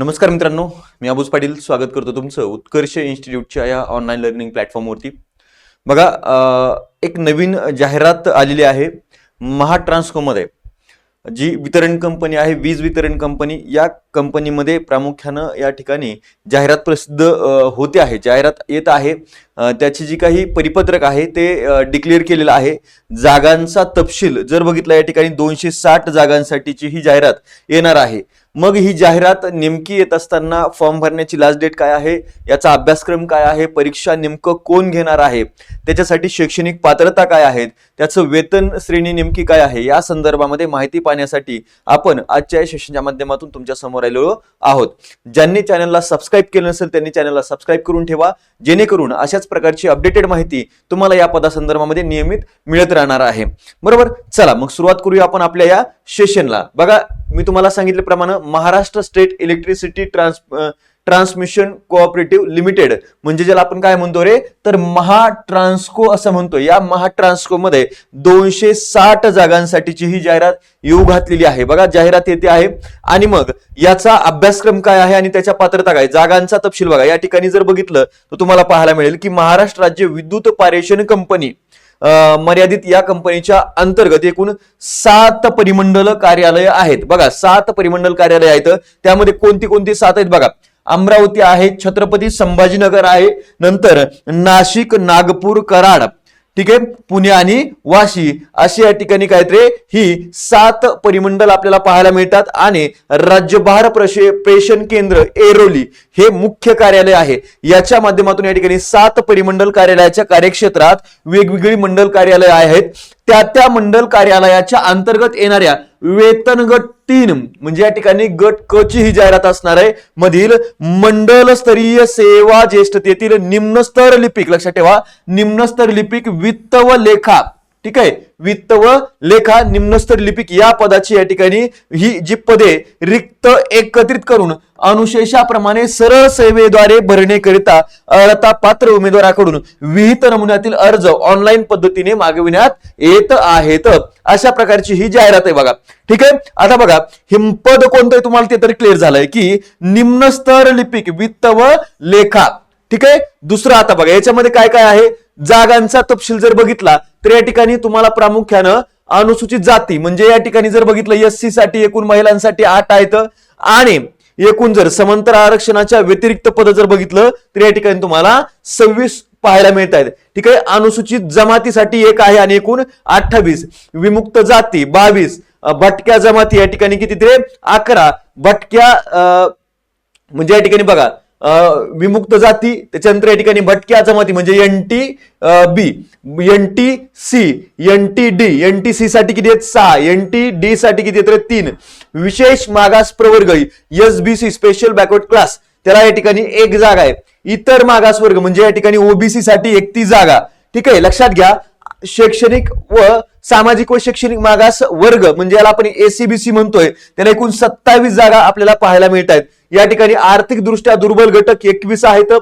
नमस्कार मित्रांनो मी अबूज पाटील. स्वागत करतो तुमचं उत्कर्ष इन्स्टिट्यूटच्या या ऑनलाईन लर्निंग प्लॅटफॉर्मवरती बघा एक नवीन जाहिरात आलेली आहे महाट्रान्सकोमध्ये जी वितरण कंपनी आहे वीज वितरण कंपनी या कंपनीमध्ये प्रामुख्यानं या ठिकाणी जाहिरात प्रसिद्ध होते आहे. जाहिरात येत आहे. त्याची जी काही परिपत्रक आहे ते डिक्लेअर केलेलं आहे. जागांचा तपशील जर बघितला या ठिकाणी दोनशे साठ जागांसाठीची ही जाहिरात येणार आहे. मग ही जाहिरात नेमकी येत असताना फॉर्म भरण्याची लास्ट डेट काय आहे? याचा अभ्यासक्रम काय आहे? परीक्षा नेमकं कोण घेणार आहे? त्याच्यासाठी शैक्षणिक पात्रता काय आहेत? त्याचं वेतन श्रेणी नेमकी काय आहे? या संदर्भामध्ये माहिती पाहण्यासाठी आपण आजच्या या सेशनच्या माध्यमातून तुमच्यासमोर आलेलो आहोत. ज्यांनी चॅनलला सबस्क्राईब केलं नसेल त्यांनी चॅनलला सबस्क्राईब करून ठेवा. जेणेकरून अशाच प्रकारची अपडेटेड माहिती तुम्हाला या पदासंदर्भामध्ये नियमित मिळत राहणार आहे. बरोबर? चला मग सुरुवात करूया आपण आपल्या या सेशनला. बघा मी तुम्हाला सांगितल्याप्रमाणे Maharashtra state electricity trans transmission cooperative limited म्हणजे ज्याला आपण काय म्हणतो रे? तर महा ट्रान्सको असं म्हणतो. या महाट्रान्सको मध्ये दोनशे साठ जागांसाठीची ही जाहिरात येऊ घातलेली आहे. बघा जाहिरात येते आहे. आणि मग याचा अभ्यासक्रम काय आहे आणि त्याच्या पात्रता काय? जागांचा तपशील बघा. या ठिकाणी जर बघितलं तर तुम्हाला पाहायला मिळेल की महाराष्ट्र राज्य विद्युत पारेषण कंपनी मर्यादित या कंपनीच्या अंतर्गत एकूण सात परिमंडल कार्यालय आहेत. बघा सात परिमंडल कार्यालय आहेत. त्यामध्ये कोणती कोणती सात आहेत बघा. अमरावती आहे छत्रपती संभाजीनगर आहे नंतर नाशिक नागपूर कराड. ठीक आहे? पुणे आणि वाशी अशी या ठिकाणी काय रे ही सात परिमंडल आपल्याला पाहायला मिळतात आणि राज्यभार प्रशे प्रेषण केंद्र एरोली हे मुख्य कार्यालय आहे. याच्या माध्यमातून या ठिकाणी सात परिमंडल कार्यालयाच्या कार्यक्षेत्रात वेगवेगळी मंडल कार्यालय आहेत. त्या त्या मंडल कार्यालयाच्या अंतर्गत येणाऱ्या वेतन गट तीन म्हणजे या ठिकाणी गट क ची ही जाहिरात असणार आहे. मधील मंडल स्तरीय सेवा ज्येष्ठतेतील निम्नस्तर लिपिक लक्षात ठेवा निम्नस्तर लिपिक वित्त व लेखा. ठीक आहे. वित्त व लेखा निम्नस्तर लिपिक या पदाची या ठिकाणी ही जी पदे रिक्त एकत्रित करून अनुशेषाप्रमाणे सरळ सेवेद्वारे भरण्याकरिता अर्हता पात्र उमेदवाराकडून विहित नमुन्यातील अर्ज ऑनलाईन पद्धतीने मागविण्यात येत आहेत. अशा प्रकारची ही जाहिरात आहे बघा. ठीक आहे? आता बघा हिमपद कोणतं तुम्हाला ते तरी क्लिअर झालंय की निम्नस्तर लिपिक वित्त व लेखा ठीक आहे? दुसरं आता बघा याच्यामध्ये काय काय आहे? जागांचा तपशील जर बघितला तर या ठिकाणी तुम्हाला प्रामुख्यानं अनुसूचित जाती म्हणजे या ठिकाणी जर बघितलं एस सी साठी एकूण महिलांसाठी आठ आहेत. आणि एकूण जर समांतर आरक्षणाच्या व्यतिरिक्त पद जर बघितलं तर या ठिकाणी तुम्हाला सव्वीस पाहायला मिळत आहेत. ठीक आहे? अनुसूचित जमातीसाठी एक आहे आणि एकूण अठ्ठावीस. विमुक्त जाती बावीस. भटक्या जमाती या ठिकाणी किती ते अकरा. भटक्या अं, म्हणजे या ठिकाणी बघा विमुक्त जाती त्याच्यानंतर या ठिकाणी भटक्या जमाती म्हणजे N T B N T C N T D N T C साठी किती आहेत? सहा. एन टी डी साठी किती आहेत? रे? तीन. विशेष मागास प्रवर्ग S B C special backward class त्याला या ठिकाणी एक जागा आहे. इतर मागास वर्ग म्हणजे या ठिकाणी ओबीसी साठी एकती जागा. ठीक आहे? लक्षात घ्या. शैक्षणिक व सामाजिक व शैक्षणिक मागास वर्ग म्हणजे याला आपण एसीबीसी म्हणतोय त्याला एकूण सत्तावीस जागा आपल्याला पाहायला मिळत आहेत या ठिकाणी आर्थिकदृष्ट्या दुर्बल घटक एकवीस आहेत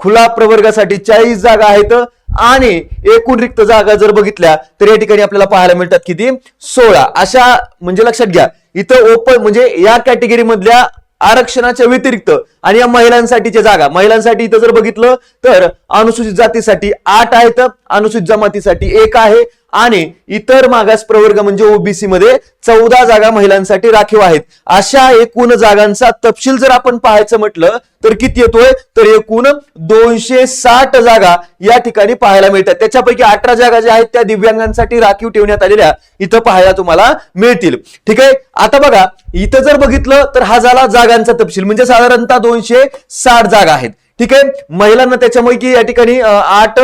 खुला प्रवर्गासाठी चाळीस जागा आहेत आणि एकूण रिक्त जागा जर बघितल्या तर या ठिकाणी आपल्याला पाहायला मिळतात किती? सोळा. अशा म्हणजे लक्षात घ्या इथं ओपन म्हणजे या कॅटेगरी मधल्या आरक्षणाच्या व्यतिरिक्त आणि या महिलांसाठीच्या जागा. महिलांसाठी इथं जर बघितलं तर अनुसूचित जातीसाठी आठ आहेत अनुसूचित जमातीसाठी एक आहे आणि इतर मागास प्रवर्ग म्हणजे ओबीसी मध्ये चौदा जागा महिलांसाठी राखीव आहेत. अशा एकूण जागांचा तपशील जर आपण पाहायचं म्हटलं तर किती येतोय? तर एकूण दोनशे साठ जागा या ठिकाणी पाहायला मिळतात. त्याच्यापैकी अठरा जागा ज्या आहेत त्या दिव्यांगांसाठी राखीव ठेवण्यात आलेल्या इथं पाहायला तुम्हाला मिळतील. ठीक आहे? आता बघा इथं जर बघितलं तर हा झाला जागांचा तपशील. म्हणजे साधारणतः दोनशे साठ जागा आहेत. ठीक आहे? महिलांना त्याच्यापैकी या ठिकाणी आठ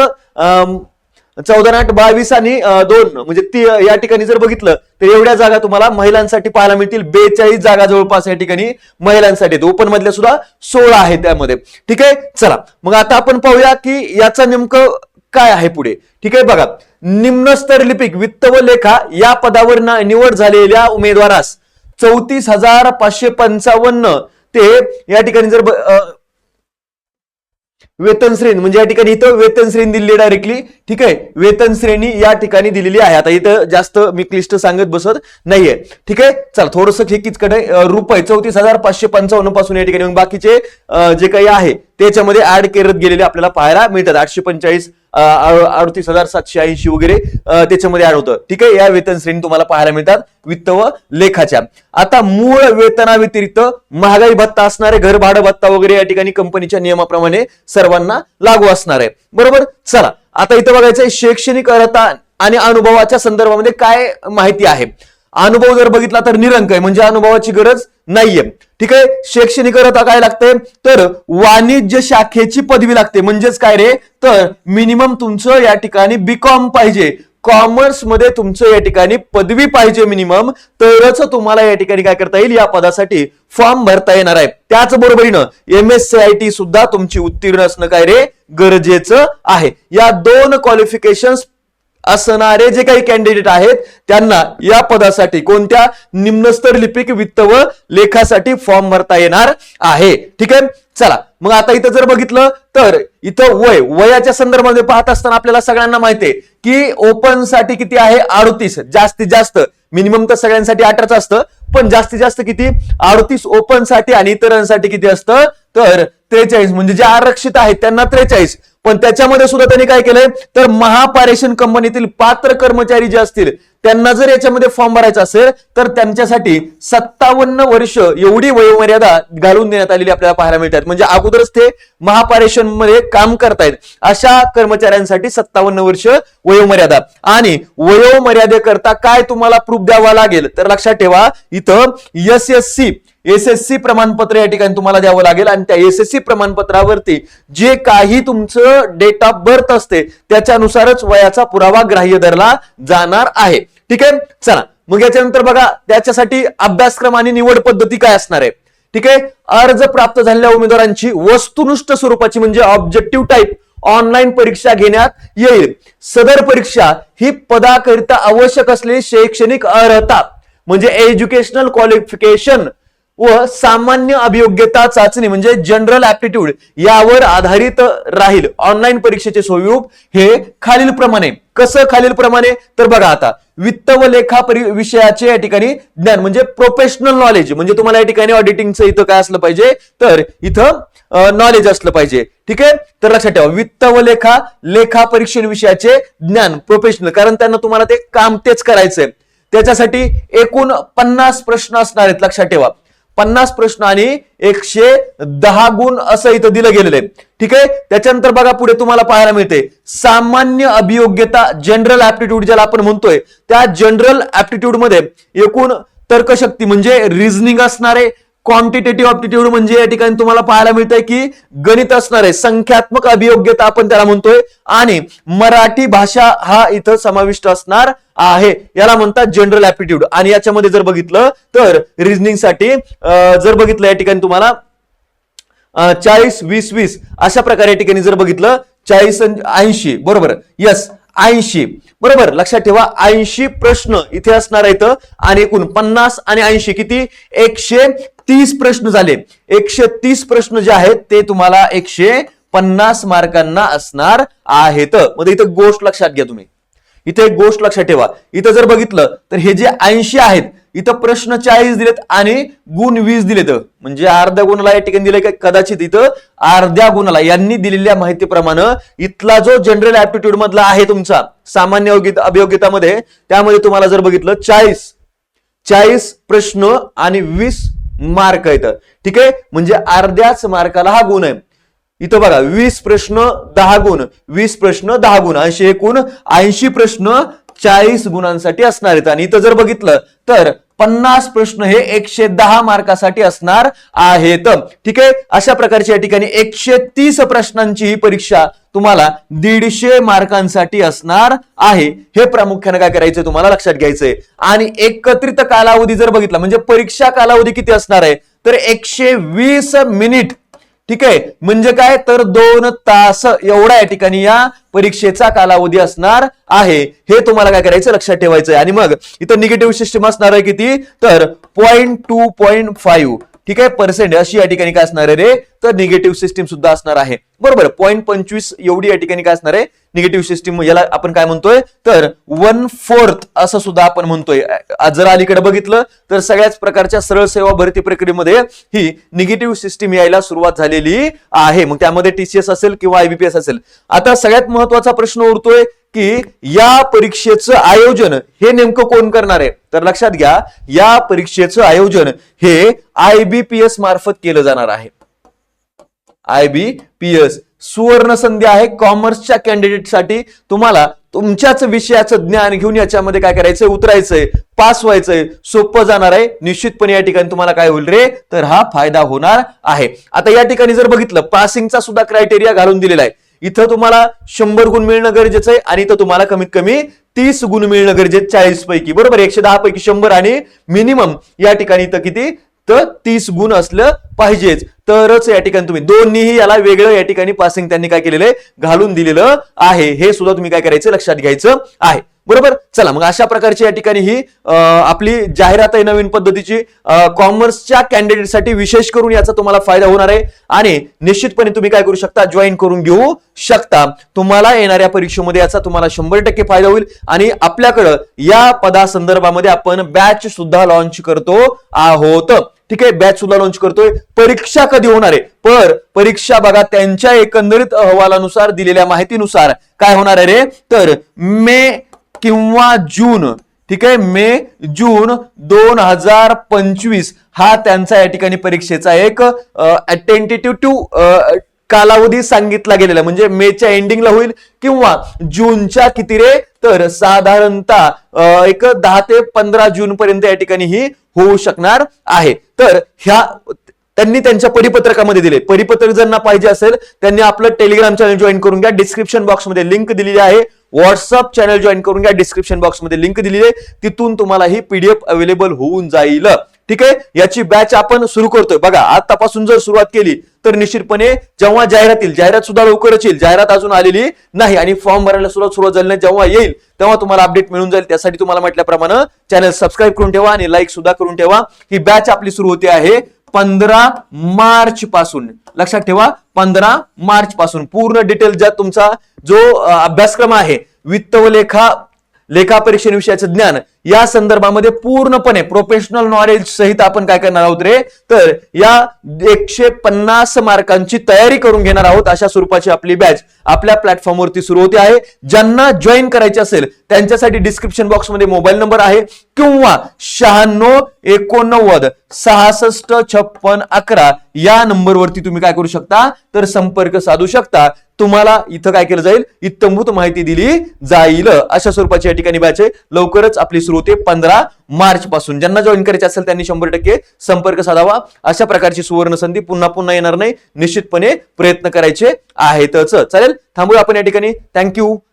चौदा आठ बावीस आणि दोन म्हणजे ती या ठिकाणी जर बघितलं तर एवढ्या जागा तुम्हाला महिलांसाठी पाहायला मिळतील. बेचाळीस जागा जवळपास या ठिकाणी महिलांसाठी ओपन मधल्या सुद्धा सोळा आहे त्यामध्ये. ठीक आहे? चला. मग आता आपण पाहूया की याचा नेमकं काय आहे पुढे. ठीक आहे? बघा. निम्नस्तर लिपिक वित्त व लेखा या पदावर निवड झालेल्या उमेदवारास चौतीस हजार पाचशे पंचावन्न ते या ठिकाणी जर ब- वेतन श्रेणी. म्हणजे या ठिकाणी इथं वेतन श्रेणी दिली डायरेक्टली ठीक आहे? वेतन श्रेणी या ठिकाणी दिलेली आहे. आता इथं जास्त मी क्लिष्ट सांगत बसत नाहीये. ठीक आहे? चला थोडस हे किचकडे रुपये. चौतीस हजार पाचशे पंचावन्नपासून या ठिकाणी बाकीचे जे काही आहे त्याच्यामध्ये ऍड करत गेलेले आपल्याला पाहायला मिळतात. आठशे पंचेचाळीस अडतीस हजार सातशे ऐंशी वगैरे त्याच्यामध्ये ऍड होतं. ठीक आहे? या वेतन श्रेणी तुम्हाला पाहायला मिळतात वित्त व लेखाच्या. आता मूळ वेतनाव्यतिरिक्त महागाई भत्ता असणारे घर भाडं भत्ता वगैरे या ठिकाणी कंपनीच्या नियमाप्रमाणे सर्वांना लागू असणार आहे. बरोबर? चला आता इथं बघायचंय शैक्षणिक अर्हता आणि अनुभवाच्या संदर्भामध्ये काय माहिती आहे. अनुभव जर बघितला तर निरंक आहे म्हणजे अनुभवाची गरज नाहीये. ठीक आहे? शैक्षणिक अर्हता काय लागते तर वाणिज्य शाखेची पदवी लागते. म्हणजेच काय रे? तर मिनिमम तुमचं या ठिकाणी बीकॉम पाहिजे. कॉमर्समध्ये तुमचं या ठिकाणी पदवी पाहिजे मिनिमम तरच तुम्हाला या ठिकाणी काय करता येईल? या पदासाठी फॉर्म भरता येणार आहे. त्याचबरोबरीनं M S C I T सुद्धा तुमची उत्तीर्ण असणं काय रे? गरजेचं आहे. या दोन क्वालिफिकेशन असणारे जे काही कॅन्डिडेट आहेत त्यांना या पदासाठी कोणत्या निम्नस्तर लिपिक वित्त व लेखासाठी फॉर्म भरता येणार आहे? ठीक आहे? चला. मग आता इथं जर बघितलं तर इथं वय वयाच्या संदर्भामध्ये पाहत असताना आपल्याला सगळ्यांना माहिती आहे की ओपनसाठी किती आहे? अडतीस. जास्तीत जास्त. मिनिमम तर सगळ्यांसाठी अठराच असतं. पण जास्तीत जास्त किती? अडतीस ओपनसाठी आणि इतरांसाठी किती असतं? तर त्रेचाळीस म्हणजे जे आरक्षित आहेत त्यांना त्रेचाळीस. पण त्याच्यामध्ये सुद्धा त्यांनी काय केलंय? तर महापारेषण कंपनीतील पात्र कर्मचारी जे असतील त्यांना जर याच्यामध्ये फॉर्म भरायचा असेल तर त्यांच्यासाठी सत्तावन्न वर्ष एवढी वयोमर्यादा घालून देण्यात आलेली आपल्याला पाहायला मिळतात. म्हणजे अगोदरच ते महापारेषणमध्ये काम करतायत. अशा कर्मचाऱ्यांसाठी सत्तावन्न वर्ष वयोमर्यादा. आणि वयोमर्यादेकरता काय तुम्हाला प्रूफ द्यावा लागेल? तर लक्षात ठेवा इथं S S C S S C प्रमाणपत्र या ठिकाणी तुम्हाला द्यावं लागेल आणि त्या एस एस सी प्रमाणपत्रावरती जे काही तुमचं डेट ऑफ बर्थ असते त्याच्यानुसारच वयाचा पुरावा ग्राह्य धरला जाणार आहे. ठीक आहे? चला. मग याच्यानंतर बघा त्याच्यासाठी अभ्यासक्रम आणि निवड पद्धती काय असणार आहे? ठीक आहे? अर्ज प्राप्त झालेल्या उमेदवारांची वस्तुनिष्ठ स्वरूपाची म्हणजे ऑब्जेक्टिव्ह टाईप ऑनलाईन परीक्षा घेण्यात येईल. सदर परीक्षा ही पदाकरिता आवश्यक असलेली शैक्षणिक अर्हता म्हणजे एज्युकेशनल क्वालिफिकेशन व सामान्य अभियोग्यता चाचणी म्हणजे जनरल ऍप्टिट्यूड यावर आधारित राहील. ऑनलाईन परीक्षेचे स्वरूप हे खालील प्रमाणे कसं खालील प्रमाणे तर बघा आता वित्त व लेखा विषयाचे या ठिकाणी ज्ञान म्हणजे प्रोफेशनल नॉलेज म्हणजे तुम्हाला या ठिकाणी ऑडिटिंगचं इथं काय असलं पाहिजे? तर इथं नॉलेज असलं पाहिजे. ठीक आहे? तर लक्षात ठेवा वित्त व लेखा लेखा परीक्षण विषयाचे ज्ञान प्रोफेशनल कारण त्यांना तुम्हाला ते काम तेच करायचंय. त्याच्यासाठी एकूण पन्नास प्रश्न असणार आहेत लक्षात ठेवा. पन्नास प्रश्न आणि एकशे दहा गुण असं इथं दिलं गेलेलं आहे. ठीक आहे? त्याच्यानंतर बघा पुढे तुम्हाला पाहायला मिळते. सामान्य अभियोग्यता जनरल ऍप्टिट्यूड ज्याला आपण म्हणतोय त्या जनरल ऍप्टिट्यूडमध्ये एकूण तर्कशक्ती म्हणजे रिझनिंग असणारे क्वांटिटेटिव्ह ऑप्टिट्यूड म्हणजे या ठिकाणी तुम्हाला पाहायला मिळतंय की गणित असणार आहे संख्यात्मक अभियोग्यता आपण त्याला म्हणतोय. आणि मराठी भाषा हा इथं समाविष्ट असणार आहे. याला म्हणतात जनरल ऍप्टिट्यूड आणि याच्यामध्ये जर बघितलं तर रिजनिंगसाठी जर बघितलं या ठिकाणी तुम्हाला चाळीस वीस वीस अशा प्रकारे या ठिकाणी जर बघितलं चाळीस ऐंशी बरोबर? यस ऐंशी. बरोबर? लक्षात ठेवा ऐंशी प्रश्न इथे असणार आहेत. आणि एकूण पन्नास आणि ऐंशी किती? एकशे तीस प्रश्न झाले. एकशे तीस प्रश्न जे आहेत ते तुम्हाला एकशे पन्नास मार्कांना असणार आहेत. मध्ये इथं गोष्ट लक्षात घ्या तुम्ही. इथे एक गोष्ट लक्षात ठेवा. इथं जर बघितलं तर हे जे ऐंशी आहेत इथं प्रश्न चाळीस दिलेत आणि गुण वीस दिलेत. म्हणजे अर्ध्या गुणाला या ठिकाणी दिले काय कदाचित इथं अर्ध्या गुणाला यांनी दिलेल्या माहितीप्रमाणे इथला जो जनरल ऍप्टिट्यूड मधला आहे तुमचा सामान्य अभियोग्यता- अभियोग्यतामध्ये त्यामध्ये तुम्हाला जर बघितलं चाळीस. चाळीस प्रश्न आणि वीस मार्क आहेत. ठीक आहे? म्हणजे अर्ध्याच मार्काला हा गुण आहे. इथं बघा वीस प्रश्न दहा गुण. वीस प्रश्न दहा गुण. ऐंशी एकूण ऐंशी प्रश्न चाळीस गुणांसाठी असणार आहेत. आणि इथं जर बघितलं तर पन्नास प्रश्न हे एकशे दहा मार्कासाठी असणार आहेत. ठीक आहे? अशा प्रकारच्या या ठिकाणी एकशे तीस प्रश्नांची ही परीक्षा तुम्हाला दीडशे मार्कांसाठी असणार आहे. हे प्रामुख्याने काय करायचं तुम्हाला लक्षात घ्यायचंय. आणि एकत्रित कालावधी जर बघितला म्हणजे परीक्षा कालावधी किती असणार आहे? तर एकशे वीस मिनिट ठीक आहे? म्हणजे काय? तर दोन तास एवढा या ठिकाणी या परीक्षेचा कालावधी असणार आहे. हे तुम्हाला काय करायचं? लक्षात ठेवायचं आहे आणि मग इथं निगेटिव्ह सिस्टम असणार आहे किती? तर पॉईंट टू पॉईंट फाईव्ह ठीक आहे? पर्सेंट अशी या ठिकाणी काय असणार आहे रे? तर निगेटिव्ह सिस्टीम सुद्धा असणार आहे. बरोबर पॉईंट पंचवीस एवढी या ठिकाणी काय असणार आहे? निगेटिव्ह सिस्टीम याला आपण काय म्हणतोय? तर वन फोर्थ असं सुद्धा आपण म्हणतोय. जर अलीकडे बघितलं तर सगळ्याच प्रकारच्या सरळ सेवा भरती प्रक्रियेमध्ये ही निगेटिव्ह सिस्टीम यायला सुरुवात झालेली आहे. मग त्यामध्ये टीसीएस असेल किंवा आयबीपीएस असेल. आता सगळ्यात महत्त्वाचा प्रश्न उरतोय की या परीक्षेचं आयोजन हे नेमकं कोण करणार आहे? तर लक्षात घ्या या परीक्षेचं आयोजन हे आयबीपीएस मार्फत केलं जाणार आहे. आयबीपीएस सुवर्ण संधी आहे. कॉमर्सच्या कॅन्डिडेटसाठी तुम्हाला तुमच्याच विषयाचं ज्ञान घेऊन याच्यामध्ये काय करायचंय? उतरायचंय पास व्हायचंय. सोपं जाणार आहे. निश्चितपणे या ठिकाणी तुम्हाला काय होईल रे? तर हा फायदा होणार आहे. आता या ठिकाणी जर बघितलं पासिंगचा सुद्धा क्रायटेरिया घालून दिलेला आहे. इथं तुम्हाला शंभर गुण मिळणं गरजेचं आहे आणि इथं तुम्हाला कमीत कमी तीस गुण मिळणं गरजेचं चाळीस पैकी. बरोबर एकशे दहा पैकी शंभर आणि मिनिमम या ठिकाणी इथं किती? तर तीस गुण असलं पाहिजेच. तरच या ठिकाणी तुम्ही दोन्हीही याला वेगळं या ठिकाणी पासिंग त्यांनी काय केलेलं आहे? घालून दिलेलं आहे. हे सुद्धा तुम्ही काय करायचं? लक्षात घ्यायचं आहे. बरोबर? चला मग अशा प्रकारची या ठिकाणी ही आपली जाहिरात आहे नवीन पद्धतीची कॉमर्सच्या कॅन्डिडेटसाठी विशेष करून याचा तुम्हाला फायदा होणार आहे. आणि निश्चितपणे तुम्ही काय करू शकता? जॉईन करून घेऊ शकता. तुम्हाला येणाऱ्या परीक्षेमध्ये याचा तुम्हाला शंभर टक्के फायदा होईल. आणि आपल्याकडं या पदासंदर्भामध्ये आपण बॅच सुद्धा लॉन्च करतो आहोत. ठीक आहे? बॅच सुद्धा लॉन्च करतोय. परीक्षा कधी होणार आहे? पर परीक्षा बघा त्यांच्या एकंदरीत अहवालानुसार दिलेल्या माहितीनुसार. काय होणार आहे रे? तर मे किंवा जून. ठीक आहे? मे जून दोन हजार पंचवीस हा त्यांचा या ठिकाणी परीक्षेचा एक अटेंटेटिव्ह कालावधी सांगितला गेलेला म्हणजे मेच्या एंडिंगला होईल किंवा जूनच्या किती रे? तर साधारणतः एक दहा ते पंधरा जून पर्यंत या ठिकाणी ही होऊ शकणार आहे. तर ह्या त्यांनी त्यांच्या परिपत्रकामध्ये दिले. परिपत्रक ज्यांना पाहिजे असेल त्यांनी आपलं टेलिग्राम चॅनल जॉईन करून घ्या. डिस्क्रिप्शन बॉक्समध्ये लिंक दिलेली आहे. व्हॉट्सअप चॅनल जॉईन करून घ्या. डिस्क्रिप्शन बॉक्समध्ये लिंक दिलेली आहे. तिथून तुम्हाला ही पीडीएफ अवेलेबल होऊन जाईल. ठीक आहे? याची बॅच आपण सुरू करतोय. बघा आतापासून जर सुरुवात केली तर निश्चितपणे जेव्हा जाहिरात येईल जाहिरात सुद्धा लवकरच येईल. जाहिरात अजून आलेली नाही आणि फॉर्म भरायला सुरुवात सुरुवात झाली नाही. जेव्हा येईल तेव्हा तुम्हाला अपडेट मिळून जाईल. त्यासाठी तुम्हाला म्हटल्याप्रमाणे चॅनल सबस्क्राईब करून ठेवा आणि लाईक सुद्धा करून ठेवा. ही बॅच आपली सुरू होते आहे. पंधरा मार्च पासून. लक्षात ठेवा पंधरा मार्च पासून. पूर्ण डिटेल ज्या तुमचा जो अभ्यासक्रम आहे वित्त व लेखा लेखा परीक्षे विषयाचं ज्ञान या संदर्भामध्ये पूर्णपणे प्रोफेशनल नॉलेज सहित आपण काय करणार आहोत रे? तर या एकशे पन्नास मार्कांची तयारी करून घेणार आहोत अशा स्वरूपाची आपली बॅच आपल्या प्लॅटफॉर्मवरती सुरू होते आहे. ज्यांना जॉईन करायचे असेल त्यांच्यासाठी डिस्क्रिप्शन बॉक्समध्ये मोबाईल नंबर आहे किंवा शहाण्णव एकोणनव्वद सहासष्ट छप्पन अकरा या नंबरवरती तुम्ही काय करू शकता? तर संपर्क साधू शकता. तुम्हाला इथं काय केलं जाईल? इत्यंभूत माहिती दिली जाईल. अशा स्वरूपाची या ठिकाणी बॅच आहे. लवकरच आपली सुरू होते पंधरा मार्च पासून. ज्यांना जॉईन करायचे असेल त्यांनी शंभर टक्के संपर्क साधावा. अशा प्रकारची सुवर्ण संधी पुन्हा पुन्हा येणार नाही. निश्चितपणे प्रयत्न करायचे आहेतच. चालेल? थांबूया आपण या ठिकाणी. थँक्यू